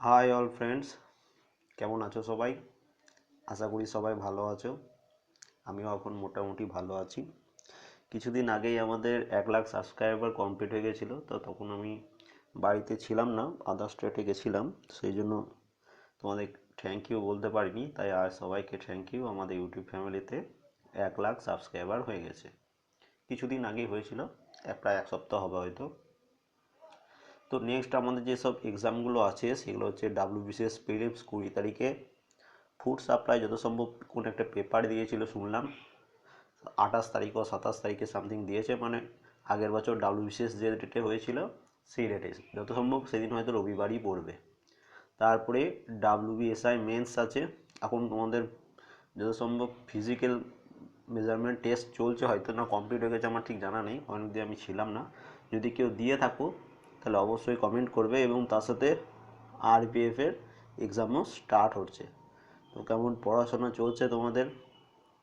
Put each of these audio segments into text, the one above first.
High all friends কেমন আছো সবাই? আশা করি সবাই ভালো আছো। আমিও এখন মোটামুটি ভালো আছি। কিছুদিন আগেই আমাদের এক লাখ সাবস্ক্রাইবার কমপ্লিট হয়ে গেছিল, তো তখন আমি বাড়িতে ছিলাম না আদার স্টেটে গেছিলাম, সেই জন্য তোমাদের থ্যাংক ইউ বলতে পারিনি, তাই আর সবাইকে থ্যাংক ইউ আমাদের ইউটিউব ফ্যামিলিতে এক লাখ সাবস্ক্রাইবার হয়ে গেছে। কিছুদিন আগেই হয়েছিল প্রায় এক সপ্তাহ হবে হয়তো। তো নেক্সট আমাদের যেসব এক্সামগুলো আছে, সেগুলো হচ্ছে ডাব্লিউবিসিএস প্রিলিমস কুড়ি তারিখে। ফুড সাপ্লাই যত সম্ভব কোন একটা পেপার দিয়েছিল শুনলাম, আঠাশ তারিখ ও সাতাশ তারিখে সামথিং দিয়েছে মানে আগের বছর ডাব্লিউবিসিএস যে ডেটে হয়েছিল, সেই ডেটে যত সম্ভব সেদিন হয়তো রবিবারই পড়বে। তারপরে ডাব্লিউবিএসআই মেন্স আছে। এখন তোমাদের যত সম্ভব ফিজিক্যাল মেজারমেন্ট টেস্ট চলছে, হয়তো না কমপ্লিট হয়ে গেছে, আমার ঠিক জানা নেই অনেক দিন আমি ছিলাম না। যদি কেউ দিয়ে থাকো তাহলে অবশ্যই কমেন্ট করবে এবং তার সাথে আরপিএফের এক্সামও স্টার্ট হচ্ছে। তো কেমন পড়াশোনা চলছে তোমাদের?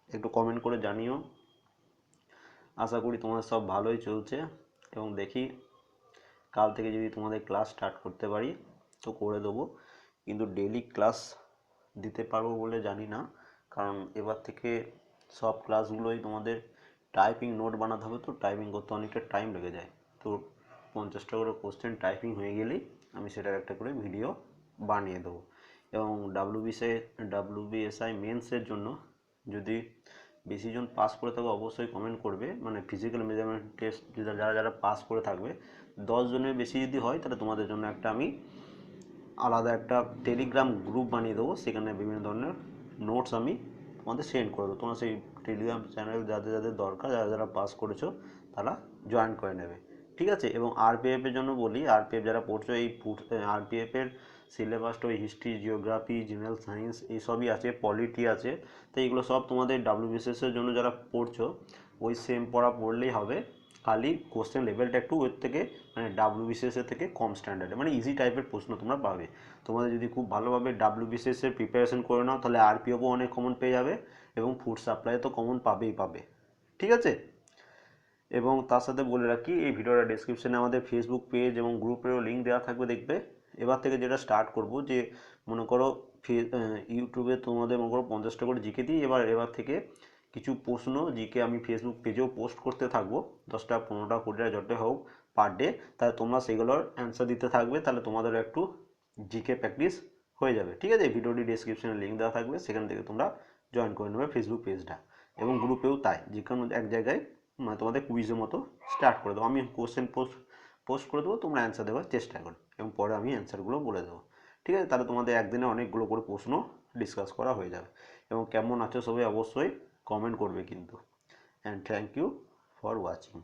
একটু কমেন্ট করে জানিও। আশা করি তোমাদের সব ভালোই চলছে এবং দেখি কাল থেকে যদি তোমাদের ক্লাস স্টার্ট করতে পারি তো করে দেবো। কিন্তু ডেলি ক্লাস দিতে পারব বলে জানি না। কারণ এবার থেকে সব ক্লাসগুলোই তোমাদের টাইপিং নোট বানাতে হবে তো টাইপিং করতে অনেকটা টাইম লেগে যায়। তো পঞ্চাশটা করে কোশ্চেন টাইপিং হয়ে গেলেই আমি সেটার একটা করে ভিডিও বানিয়ে দেবো। এবং ডাব্লিউবিএসআই মেন্সের জন্য যদি বেশিজন পাস করে থাকবে অবশ্যই কমেন্ট করবে। মানে ফিজিক্যাল মেজারমেন্ট টেস্ট যারা যারা পাস করে থাকবে, দশ জনের বেশি যদি হয়, তাহলে তোমাদের জন্য একটা আমি আলাদা একটা টেলিগ্রাম গ্রুপ বানিয়ে দেবো। সেখানে বিভিন্ন ধরনের নোটস আমি তোমাদের সেন্ড করে দেবো। তোমরা সেই টেলিগ্রাম চ্যানেল যাদের যাদের দরকার, যারা যারা পাস করেছ, তারা জয়েন করে নেবে। ঠিক আছে? এবং আরপিএফের জন্য বলি আরপিএফ যারা পড়ছো, এই আরপিএফের সিলেবাসটা ওই হিস্ট্রি জিওগ্রাফি জেনারেল সায়েন্স এইসবই আছে পলিটি আছে, তো এইগুলো সব তোমাদের ডাব্লিউবিসিএসের জন্য যারা পড়ছো, ওই সেম পড়া পড়লেই হবে। খালি কোশ্চেন লেভেলটা একটু ওর থেকে মানে ডাব্লিউবিসিএস এর থেকে কম স্ট্যান্ডার্ডে মানে ইজি টাইপের প্রশ্ন তোমরা পাবে। তোমাদের যদি খুব ভালোভাবে ডাব্লিউবিসিএস এর প্রিপারেশন করে নাও, তাহলে আরপিএফও অনেক কমন পেয়ে যাবে, এবং ফুড সাপ্লাই তো কমন পাবেই পাবে। ঠিক আছে? এবং তার সাথে বলে রাখি, এই ভিডিওটা ডিসক্রিপশানে আমাদের ফেসবুক পেজ এবং গ্রুপেরও লিঙ্ক দেওয়া থাকবে দেখবে এবার থেকে যেটা স্টার্ট করব যে, মনে করো ইউটিউবে তোমাদের মনে করো পঞ্চাশটা করে জিকে দিই, এবার এবার থেকে কিছু প্রশ্ন জিকে আমি ফেসবুক পেজেও পোস্ট করতে থাকব। দশটা, পনেরোটা, কুড়িটা, যতটা হোক পার ডে তাহলে তোমরা সেগুলোর অ্যান্সার দিতে থাকবে, তাহলে তোমাদের একটু জিকে প্র্যাকটিস হয়ে যাবে। ঠিক আছে? ভিডিওটি ডিসক্রিপশানে লিঙ্ক দেওয়া থাকবে, সেখান থেকে তোমরা জয়েন করে নেবে ফেসবুক পেজটা এবং গ্রুপেও তাই যে কোনো এক জায়গায় মানে তোমাদের কুইজের মতো স্টার্ট করে দেবো। আমি কোশ্চেন পোস্ট পোস্ট করে দেবো, তোমরা অ্যান্সার দেওয়ার চেষ্টা করো এবং পরে আমি অ্যান্সারগুলো বলে দেবো। ঠিক আছে? তাহলে তোমাদের একদিনে অনেকগুলো করে প্রশ্ন ডিসকাস করা হয়ে যাবে এবং কেমন আছো সবাই অবশ্যই কমেন্ট করবে কিন্তু। And thank you for watching